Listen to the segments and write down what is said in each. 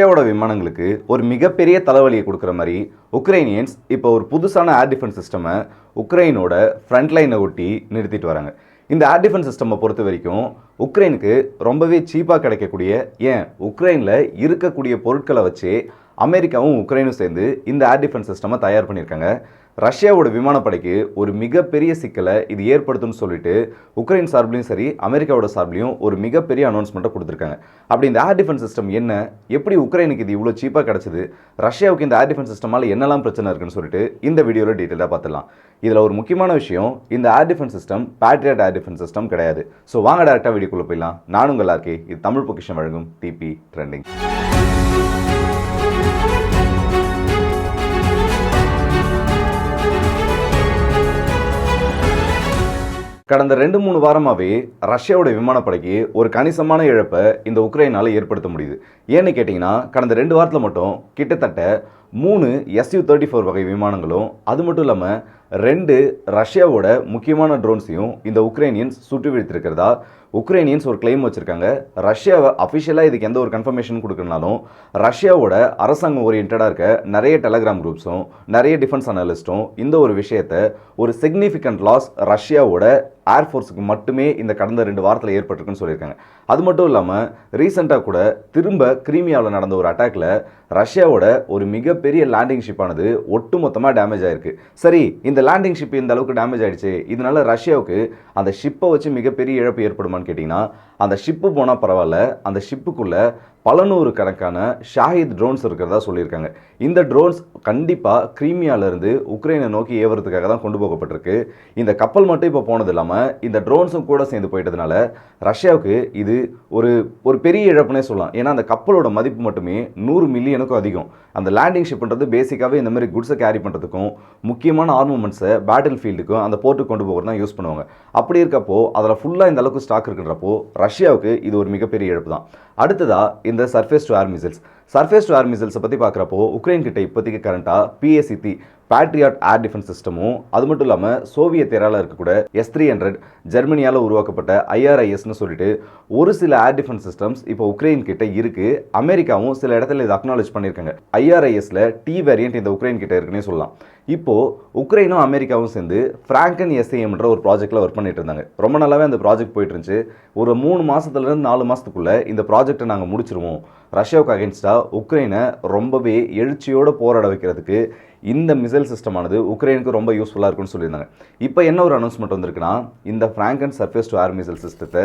ரஷ்யாவோட விமானங்களுக்கு ஒரு மிகப்பெரிய தலைவலியை கொடுக்குற மாதிரி உக்ரைனியன்ஸ் இப்போ ஒரு புதுசான ஏர் டிஃபென்ஸ் சிஸ்டமை உக்ரைனோட ஃப்ரண்ட் லைனை ஒட்டி நிறுத்திட்டு வராங்க. இந்த ஏர் டிஃபென்ஸ் சிஸ்டமை பொறுத்த வரைக்கும் உக்ரைனுக்கு ரொம்பவே சீப்பாக கிடைக்கக்கூடிய ஏன்? உக்ரைனில் இருக்கக்கூடிய பொருட்களை வச்சு அமெரிக்காவும் உக்ரைனும் சேர்ந்து இந்த ஏர் டிஃபென்ஸ் சிஸ்டமை தயார் பண்ணியிருக்காங்க. ரஷ்யாவோட விமானப்படைக்கு ஒரு மிகப்பெரிய சிக்கலை இது ஏற்படுத்தும்னு சொல்லிட்டு உக்ரைன் சார்பிலையும் சரி அமெரிக்காவோட சார்பிலையும் ஒரு மிகப்பெரிய அனௌன்ஸ்மெண்ட்டை கொடுத்துருக்காங்க. அப்படி இந்த ஏர் டிஃபென்ஸ் சிஸ்டம் என்ன எப்படி உக்ரைனுக்கு இது இவ்வளோ சீப்பாக கிடச்சிது ரஷ்யாவுக்கு இந்த ஏர் டிஃபென்ஸ் சிஸ்டமால் என்னெல்லாம் பிரச்சனை இருக்குன்னு சொல்லிட்டு இந்த வீடியோவில் டீட்டெயிலாக பார்த்துலாம் இதில் ஒரு முக்கியமான விஷயம் இந்த air defence system Patriot air defence system கிடையாது. ஸோ வாங்க டேரெக்டாக வீடியோக்குள்ளே போயிடலாம். நானும் உங்கள் இருக்கே இது தமிழ் பொக்கிஷம் வழங்கும் டிபி ட்ரெண்டிங் கடந்த ரெண்டு மூணு வாரமாகவே ரஷ்யாவோட விமானப்படைக்கு ஒரு கணிசமான இழப்பை இந்த உக்ரைனால் ஏற்படுத்த முடியுது. ஏன்னு கேட்டிங்கன்னா கடந்த ரெண்டு வாரத்தில் மட்டும் கிட்டத்தட்ட மூணு எஸ்யூ தேர்ட்டி ஃபோர் வகை விமானங்களும் அது மட்டும் இல்லாமல் ரெண்டு ரஷ்யாவோட முக்கியமான ட்ரோன்ஸையும் இந்த உக்ரைனியன்ஸ் சுட்டு வீழ்த்திருக்கிறதா? உக்ரைனியன்ஸ் ஒரு கிளைம் வச்சுருக்காங்க. ரஷ்யாவை அஃபிஷியலாக இதுக்கு எந்த ஒரு கன்ஃபர்மேஷன் கொடுக்கறனாலும் ரஷ்யாவோட அரசாங்கம் ஓரியன்டாக இருக்க நிறைய டெலகிராம் குரூப்ஸும் நிறைய டிஃபென்ஸ் அனலிஸ்ட்டும் இந்த ஒரு விஷயத்த ஒரு சிக்னிஃபிகண்ட் லாஸ் ரஷ்யாவோட ஏர்ஃபோர்ஸுக்கு மட்டுமே இந்த கடந்த ரெண்டு வாரத்தில் ஏற்பட்டிருக்குன்னு சொல்லியிருக்காங்க. அது மட்டும் இல்லாமல் ரீசெண்டாக கூட திரும்ப கிரீமியாவில் நடந்த ஒரு அட்டாக்ல ரஷ்யாவோட ஒரு மிகப்பெரிய லேண்டிங் ஷிப்பானது ஒட்டுமொத்தமாக டேமேஜ் ஆயிருக்கு. சரி இந்த லேண்டிங் ஷிப் இந்த அளவுக்கு டேமேஜ் ஆயிடுச்சு. இதனால ரஷ்யாவுக்கு அந்த ஷிப்பை வச்சு மிகப்பெரிய இழப்பு ஏற்படுமான்னு கேட்டிங்கன்னா அந்த ஷிப்பு போனால் பரவாயில்ல அந்த ஷிப்புக்குள்ளே பல நூறு கணக்கான ஷாஹித் ட்ரோன்ஸ் இருக்கிறதா சொல்லியிருக்காங்க. இந்த ட்ரோன்ஸ் கண்டிப்பாக கிரீமியாவிலேருந்து உக்ரைனை நோக்கி ஏவுறதுக்காக தான் கொண்டு போகப்பட்டிருக்கு. இந்த கப்பல் மட்டும் இப்போ போனது இல்லாமல் இந்த ட்ரோன்ஸும் கூட சேர்ந்து போயிட்டதுனால ரஷ்யாவுக்கு இது ஒரு ஒரு பெரிய இழப்புனே சொல்லலாம். ஏன்னா அந்த கப்பலோட மதிப்பு மட்டுமே நூறு மில்லியனுக்கும் அதிகம். அந்த லேண்டிங் ஷிப்ன்றது பேசிக்காகவே இந்த மாதிரி குட்ஸை கேரி பண்ணுறதுக்கும் முக்கியமான ஆர்மமெண்ட்ஸை பேட்டில் ஃபீல்டுக்கும் அந்த போர்ட்டுக்கு கொண்டு போகிறது தான் யூஸ் பண்ணுவாங்க. அப்படி இருக்கப்போ அதில் ஃபுல்லாக இந்த அளவுக்கு ஸ்டாக் இருக்குன்றப்போ ரஷ்யாவுக்கு இது ஒரு மிகப்பெரிய இழப்பு தான் அடுத்ததாக இந்த surface to air missiles surface to air மிசைல்ஸை பற்றி பார்க்குறப்போ உக்ரைன் கிட்ட இப்போதைக்கு கரண்ட்டாக பிஎஸ்சி பேட்ரியாட் ஏர் டிஃபென்ஸ் சிஸ்டமும் அது மட்டும் இல்லாமல் சோவியத் ஏரால இருக்கக்கூட எஸ் த்ரீ ஹண்ட்ரட் ஜெர்மனியால் உருவாக்கப்பட்ட ஐஆர்ஐஎஸ்னு சொல்லிட்டு ஒரு சில ஏர் டிஃபென்ஸ் சிஸ்டம்ஸ் இப்போ உக்ரைன் கிட்ட இருக்கு. அமெரிக்காவும் சில இடத்துல இதை அக்னாலேஜ் பண்ணியிருக்காங்க. ஐஆர்ஐஎஸ்ல டி வேரியன்ட் இந்த உக்ரைன் கிட்ட இருக்குன்னே சொல்லலாம். இப்போ உக்ரைனும் அமெரிக்காவும் சேர்ந்து ஃப்ராங்கன் எஸ்ஏஎம்ன்ற ஒரு ப்ராஜெக்ட்ல ஒர்க் பண்ணிட்டு இருந்தாங்க. ரொம்ப நல்லாவே அந்த ப்ராஜெக்ட் போயிட்டு இருந்துச்சு. ஒரு மூணு மாசத்துல இருந்து நாலு மாசத்துக்குள்ள இந்த ப்ராஜெக்டை நாங்கள் முடிச்சிருவோம். ரஷ்யாவுக்கு அகேன்ஸ்டாக உக்ரைனை ரொம்பவே எழுச்சியோடு போராட வைக்கிறதுக்கு இந்த மிசைல் சிஸ்டமானது உக்ரைனுக்கு ரொம்ப யூஸ்ஃபுல்லாக இருக்கும்னு சொல்லியிருந்தாங்க. இப்போ என்ன ஒரு அனௌன்ஸ்மெண்ட் வந்திருக்குன்னா இந்த Franken surface to air missile சிஸ்டத்தை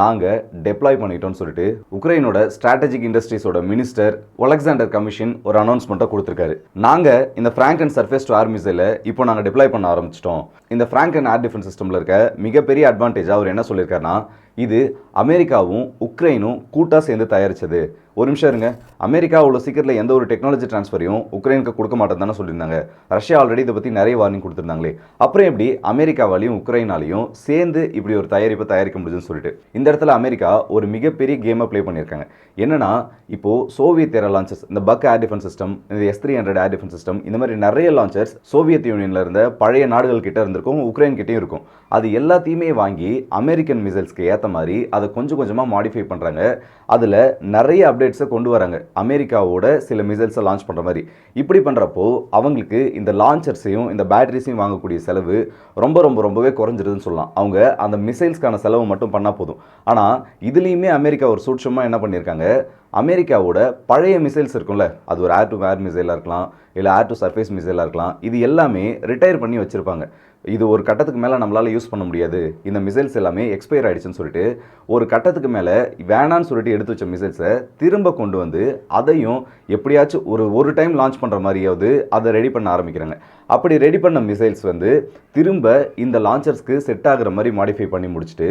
நாங்கள் டெப்ளாய் பண்ணிட்டோம்னு சொல்லிட்டு உக்ரைனோட ஸ்ட்ராட்டஜிக் இண்டஸ்ட்ரீஸோட மினிஸ்டர் ஒலெக்சாண்டர் கமிஷன் ஒரு அனௌன்ஸ்மெண்ட்டை கொடுத்துருக்காரு. நாங்கள் இந்த ஃப்ராங்கன் சர்ஃபேஸ் டு ஏர் மிசைலை இப்போ நாங்கள் டெப்ளாய் பண்ண ஆரம்பிச்சிட்டோம். இந்த ஃப்ராங்கன் ஏர் டிஃபென்ஸ் சிஸ்டமில் இருக்க மிகப்பெரிய அட்வான்டேஜ் அவர் என்ன சொல்லியிருக்காருன்னா இது அமெரிக்காவும் உக்ரைனும் கூட்டாக சேர்ந்து தயாரித்தது ஒரு நிமிஷம் இருங்க. அமெரிக்கா அவ்வளோ சீக்கிரத்தில் எந்த ஒரு டெக்னாலஜி ட்ரான்ஸ்ஃபரையும் உக்ரைனுக்கு கொடுக்க மாட்டேன்னு தானே சொல்லியிருந்தாங்க. ரஷ்யா ஆல்ரெடி இதை பற்றி நிறைய வார்னிங் கொடுத்துருந்தாங்களே. அப்புறம் எப்படி அமெரிக்காவாலையும் உக்ரைனாலையும் சேர்ந்து இப்படி ஒரு தயாரிப்பை தயாரிக்க முடியுதுன்னு சொல்லிட்டு. இந்த இடத்துல அமெரிக்கா ஒரு மிகப்பெரிய கேமை ப்ளே பண்ணியிருக்காங்க. என்னன்னா இப்போது சோவியத் ஏரா லான்ச்சர்ஸ் இந்த பக் ஏர் டிஃபென்ஸ் சிஸ்டம் இந்த S three hundred air defence system இந்த மாதிரி நிறைய லான்ச்சர்ஸ் சோவியத் யூனியனில் இருந்த பழைய நாடுகள் கிட்ட இருந்திருக்கும் உக்ரைன் கிட்டேயும் இருக்கும். அது எல்லாத்தையுமே வாங்கி அமெரிக்கன் மிசைல்ஸ்க்கு ஏற்ற மாதிரி அதை கொஞ்சம் கொஞ்சமாக மாடிஃபை பண்ணுறாங்க அதில் நிறைய அப்டேட்ஸை கொண்டு வராங்க. அமெரிக்காவோட சில மிசைல்ஸை லான்ச் பண்ணுற மாதிரி. இப்படி பண்ணுறப்போ அவங்களுக்கு இந்த லான்ச்சர்ஸையும் இந்த பேட்டரிஸையும் வாங்கக்கூடிய செலவு ரொம்ப ரொம்ப ரொம்பவே குறைஞ்சிருதுன்னு சொல்லலாம். அவங்க அந்த மிசைல்ஸ்க்கான செலவு மட்டும் பண்ணால் போதும். ஆனால் இதுலேயுமே அமெரிக்கா ஒரு சூட்சமாக என்ன பண்ணியிருக்காங்க அமெரிக்காவோட பழைய மிசைல்ஸ் இருக்கும்ல அது ஒரு ஏர் டு ஏர் மிசைலாக இருக்கலாம் இல்லை ஏர் டு சர்ஃபேஸ் மிசைலாக இருக்கலாம் இது எல்லாமே ரிட்டையர் பண்ணி வச்சுருப்பாங்க. இது ஒரு கட்டத்துக்கு மேலே நம்மளால் யூஸ் பண்ண முடியாது. இந்த மிசைல்ஸ் எல்லாமே எக்ஸ்பயர் ஆகிடுச்சுன்னு சொல்லிட்டு ஒரு கட்டத்துக்கு மேலே வேணான்னு சொல்லிட்டு எடுத்து வச்ச மிசைல்ஸை திரும்ப கொண்டு வந்து அதையும் எப்படியாச்சும் ஒரு ஒரு டைம் லான்ச் பண்ணுற மாதிரியாவது அதை ரெடி பண்ண ஆரம்பிக்கிறாங்க. அப்படி ரெடி பண்ண மிசைல்ஸ் வந்து திரும்ப இந்த லான்ச்சர்ஸ்க்கு செட் ஆகுற மாதிரி மாடிஃபை பண்ணி முடிச்சுட்டு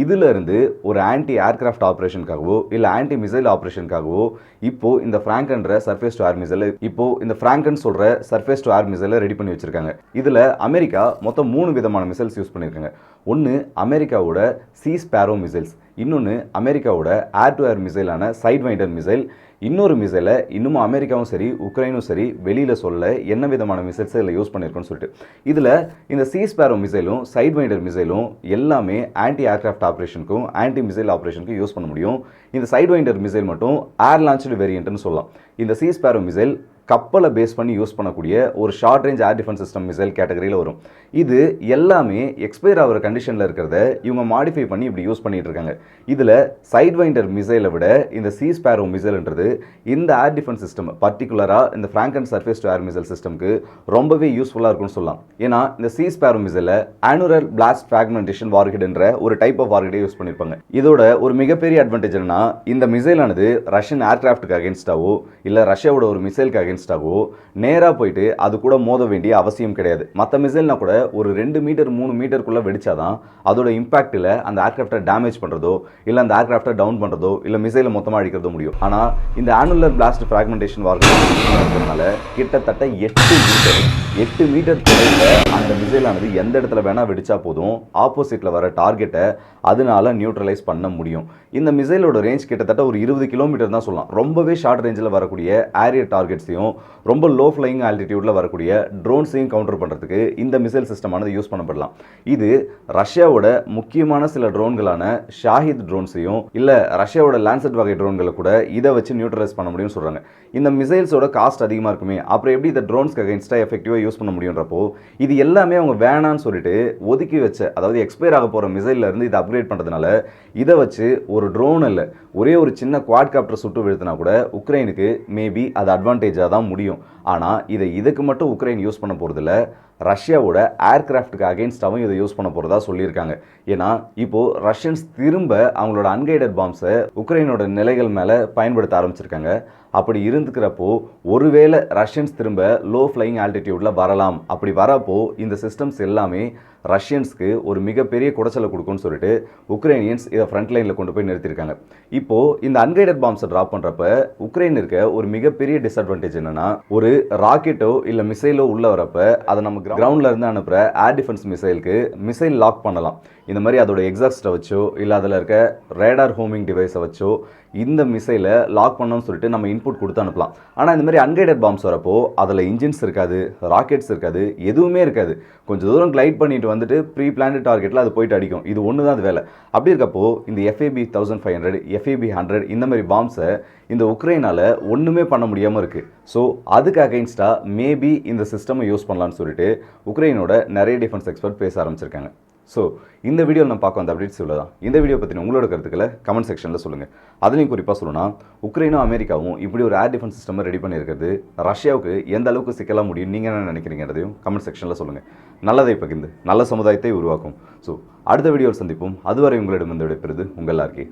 இதிலிருந்து ஒரு ஆன்டி ஏர்கிராஃப்ட் ஆப்ரேஷனுக்காகவோ இல்லை ஆன்டி மிசைல் ஆப்ரேஷனுக்காகவோ இப்போ இந்த ஃப்ராங்கன்ற சர்ஃபேஸ் டு ஏர் மிசைல் இப்போ இந்த ஃப்ராங்கன் சொல்கிற சர்ஃபேஸ் டு ஏர் மிசைலை ரெடி பண்ணி வச்சிருக்காங்க. இதில் அமெரிக்கா மொத்தம் மூணு விதமான மிசைல்ஸ் யூஸ் பண்ணியிருக்காங்க. ஒன்று அமெரிக்காவோட சி ஸ்பேரோ மிசைல்ஸ் இன்னொன்று அமெரிக்காவோட ஏர் டு ஏர் மிசைலான சைட் வைண்டர் மிசைல் இன்னொரு மிசைலை இன்னும் அமெரிக்காவும் சரி உக்ரைனும் சரி வெளியில் சொல்ல என்ன விதமான மிசைல்ஸ் இதில் யூஸ் பண்ணியிருக்கோன்னு சொல்லிட்டு. இதில் இந்த சீஸ்பேரோ மிசைலும் சைட் வைண்டர் மிசைலும் எல்லாமே ஆன்டி ஏர்க்ராஃப்ட் ஆப்ரேஷனுக்கும் ஆன்டி மிசைல் ஆப்ரேஷனுக்கும் யூஸ் பண்ண முடியும். இந்த சைட் வைண்டர் மிசைல் மட்டும் ஏர் லான்ச்சு வேரியன்ட்னு சொல்லலாம். இந்த சீஸ்பேரோ மிசைல் கப்பலை பேஸ் பண்ணி யூஸ் பண்ணக்கூடிய ஒரு short range air defence system missile கேட்டகரியில் வரும். இது எல்லாமே எக்ஸ்பயர் ஆகிற கண்டிஷனில் இருக்கிறத இவங்க மாடிஃபை பண்ணி இப்படி யூஸ் பண்ணிகிட்டு இருக்காங்க. இதில் சைட் வைண்டர் மிசைலை விட இந்த சீ ஸ்பேரோ மிசைல்ன்றது இந்த ஏர் டிஃபென்ஸ் சிஸ்டம் பர்டிகுலராக இந்த Franken surface to air missile சிஸ்டம்க்கு ரொம்பவே யூஸ்ஃபுல்லாக இருக்கும்னு சொல்லலாம். ஏன்னா இந்த சீ ஸ்பேரோ மிசைலில் ஆனுரல் பிளாஸ்ட் ஃப்ராக்மெண்டேஷன் வார்ஹெட்ன்ற ஒரு டைப் ஆஃப் வார்ஹெட்டை யூஸ் பண்ணியிருப்பாங்க இதோட ஒரு மிகப்பெரிய அட்வான்டேஜ் என்னன்னா இந்த மிசைலானது ரஷ்யன் ஏர்கிராஃப்ட்டுக்கு அகேன்ஸ்டாவோ இல்லை ரஷ்யாவோட ஒரு மிசைலுக்கு அகேன்ஸ்டாகவோ நேராக போயிட்டு அது கூட மோத வேண்டிய அவசியம் கிடையாது. மற்ற மிசைல்னா கூட ஒரு ரெண்டு மீட்டர் மூணு மீட்டருக்குள்ளே வெடிச்சாதான் அதோட இம்பாக்டில் அந்த ஏர்க்ராஃப்டை டேமேஜ் பண்ணுறதோ இல்லை அந்த ஏர்க்ராஃப்டை டவுன் பண்ணுறதோ இல்லை மிசைலை மொத்தமாக அழிக்கிறதோ முடியும். ஆனால் இந்த ஆனுலர் பிளாஸ்ட் ஃப்ராக்மெண்டேஷன் இருக்கிறதுனால கிட்டத்தட்ட எட்டு மீட்டர் எட்டு மீட்டர் தொலைவில் அந்த மிசைலானது எந்த இடத்துல வேணால் வெடிச்சா போதும் ஆப்போசிட்டில் வர டார்கெட்டை அதனால நியூட்ரலைஸ் பண்ண முடியும். இந்த மிசைலோட ரேஞ்ச் கிட்டத்தட்ட ஒரு இருபது கிலோமீட்டர் தான் சொல்லலாம். ரொம்பவே ஷார்ட் ரேஞ்சில் வரக்கூடிய ஏரியர் டார்கெட்ஸையும் ரொம்ப லோ ஃப்ளைங் ஆல்டிடியூடில் வரக்கூடிய ட்ரோன்ஸையும் கவுண்டர் பண்ணுறதுக்கு இந்த மிசைல் சிஸ்டமானது யூஸ் பண்ணப்படலாம். இது ரஷ்யாவோட முக்கியமான சில ட்ரோன்களான ஷாஹித் ட்ரோன்ஸையும் இல்லை ரஷ்யாவோட லான்செட் வகை ட்ரோன்களை கூட இதை வச்சு நியூட்ரலைஸ் பண்ண முடியும்னு சொல்கிறாங்க இந்த மிசைல்ஸோட காஸ்ட் அதிகமாக இருக்குமே அப்புறம் எப்படி இந்த ட்ரோன்ஸ்க்கு அகைன்ஸ்டாக எஃபெக்டிவாக யூஸ் பண்ண முடியுன்றப்போ இது எல்லாமே அவங்க வேணான்னு சொல்லிட்டு ஒதுக்கி வச்ச அதாவது எக்ஸ்பயர் ஆக போகிற மிசைல்ல இது இதை அப்கிரேட் பண்ணுறதுனால இதை வச்சு ஒரு ட்ரோன் இல்லை ஒரே ஒரு சின்ன குவாட் காப்டர் சுட்டு வீழ்த்தினா கூட உக்ரைனுக்கு மேபி அது அட்வான்டேஜாக தான் முடியும். ஆனால் இதை இதுக்கு மட்டும் உக்ரைன் யூஸ் பண்ண போகிறதில்ல ரஷ்யாவோட ஏர்கிராஃப்ட்டுக்கு அகேன்ஸ்டாகவும் இதை யூஸ் பண்ண போகிறதா சொல்லியிருக்காங்க. ஏன்னா இப்போது ரஷ்யன்ஸ் திரும்ப அவங்களோட அன்கைடட் பாம்ஸை உக்ரைனோட நிலைகள் மேலே பயன்படுத்த ஆரம்பிச்சிருக்காங்க. அப்படி இருந்துக்கிறப்போ ஒருவேளை ரஷ்யன்ஸ் திரும்ப லோ ஃப்ளையிங் ஆல்டிடியூடில் வரலாம். அப்படி வரப்போ இந்த சிஸ்டம்ஸ் எல்லாமே ரஷ்யன்ஸ்க்கு ஒரு மிகப்பெரிய குடைச்சலை கொடுக்கும்னு சொல்லிட்டு உக்ரைனியன்ஸ் இதை ஃப்ரண்ட் லைனில் கொண்டு போய் நிறுத்திருக்காங்க இப்போது இந்த அன்கைடட் பாம்ஸை ட்ராப் பண்ணுறப்ப உக்ரைன் இருக்க ஒரு மிகப்பெரிய டிஸ்அட்வான்டேஜ் என்னென்னா ஒரு ராக்கெட்டோ இல்லை மிசைலோ உள்ள வரப்போ அதை நம்ம கிரவுண்டில் இருந்து அனுப்புகிற ஏர் டிஃபென்ஸ் மிசைலுக்கு மிசைல் லாக் பண்ணலாம். இந்த மாதிரி அதோட எக்ஸாஸ்ட்டை வச்சோ இல்லை அதில் இருக்க ரேடார் ஹோமிங் டிவைஸை வச்சோ இந்த மிசைலை லாக் பண்ணணும்னு சொல்லிட்டு நம்ம இன்புட் கொடுத்து அனுப்பலாம். ஆனால் இந்த மாதிரி அன்கைடட் பாம்ஸ் வரப்போ அதில் இன்ஜின்ஸ் இருக்காது ராக்கெட்ஸ் இருக்காது எதுவுமே இருக்காது. கொஞ்சம் தூரம் கிளைட் பண்ணிட்டு வந்துட்டு ப்ரீ பிளான்டு டார்கெட்டில் அது போயிட்டு அடிக்கும். இது ஒன்று தான் அது வேலை. அப்படி இருக்கப்போ இந்த FAB thousand five hundred FAB hundred இந்த மாதிரி பாம்ஸை இந்த உக்ரைனால் ஒன்றுமே பண்ண முடியாமல் இருக்குது ஸோ அதுக்கு அகைன்ஸ்டாக மேபி இந்த சிஸ்டமை யூஸ் பண்ணலான்னு சொல்லிட்டு உக்ரைனோட நிறைய டிஃபென்ஸ் எக்ஸ்பர்ட் பேச ஆரம்பிச்சிருக்காங்க. ஸோ இந்த வீடியோவில் நான் பார்க்க வந்த அப்டேட்ஸ் இவ்வளோ தான் இந்த வீடியோ பற்றின உங்களோட கருத்துக்களை கமெண்ட் செக்ஷனில் சொல்லுங்கள் அதுலேயும் குறிப்பாக சொல்லணும்னா உக்ரைனும் அமெரிக்காவும் இப்படி ஒரு ஏர் டிஃபென்ஸ் சிஸ்டம் ரெடி பண்ணியிருக்கிறது ரஷ்யாவுக்கு எந்த அளவுக்கு சிக்கலாம் முடியும் நீங்கள் என்ன நினைக்கிறீங்கிறதையும் கமெண்ட் செக்ஷனில் சொல்லுங்கள் நல்லதை பகிர்ந்து நல்ல சமுதாயத்தை உருவாக்கும். ஸோ அடுத்த வீடியோவில் சந்திப்போம். அதுவரை உங்களிடம் வந்து விடைபெறுது உங்கள் எல்லாருக்கே